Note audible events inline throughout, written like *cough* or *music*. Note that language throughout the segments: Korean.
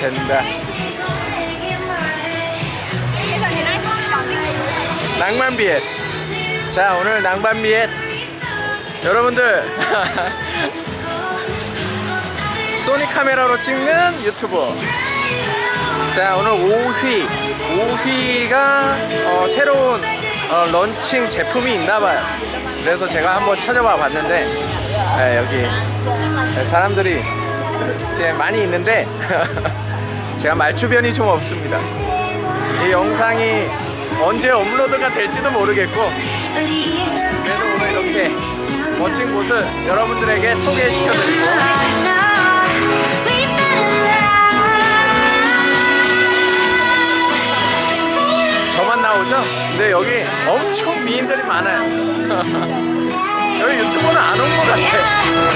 된다. 낭만 비엣. 자, 오늘 낭만 비엣. 여러분들. *laughs* 소니 카메라로 찍는 유튜브. 자, 오늘 5휘. 5휘가 어, 새로운 어, 런칭 제품이 있나봐요. 그래서 제가 한번 찾아봐 봤는데, 네, 여기 사람들이 *laughs* 이제 많이 있는데, *laughs* 제가 말주변이 좀 없습니다. 이 영상이 언제 업로드가 될지도 모르겠고 그래도 오늘 이렇게 멋진 곳을 여러분들에게 소개시켜드리고 저만 나오죠? 근데 여기 엄청 미인들이 많아요 *laughs* 여기 유튜브는 안 온 것 같아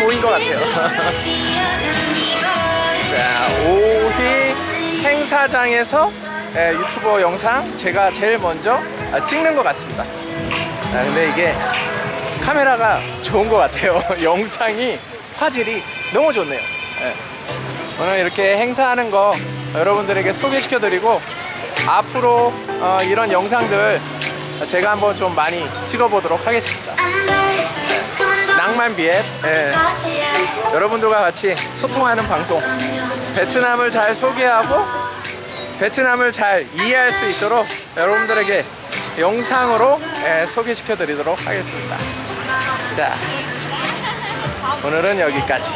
모인 것 같아요. *laughs* 자, 5휘 행사장에서 예, 유튜버 영상 제가 제일 먼저 아, 찍는 것 같습니다. 아, 근데 이게 카메라가 좋은 것 같아요. *laughs* 영상이 화질이 너무 좋네요. 예. 오늘 이렇게 행사하는 거 여러분들에게 소개시켜드리고 앞으로 어, 이런 영상들 제가 한번 좀 많이 찍어보도록 하겠습니다. 낭만 비엣 예. 여러분들과 같이 소통하는 방송 베트남을 잘 소개하고 베트남을 잘 이해할 수 있도록 여러분들에게 영상으로 예, 소개시켜 드리도록 하겠습니다. 자 오늘은 여기까지.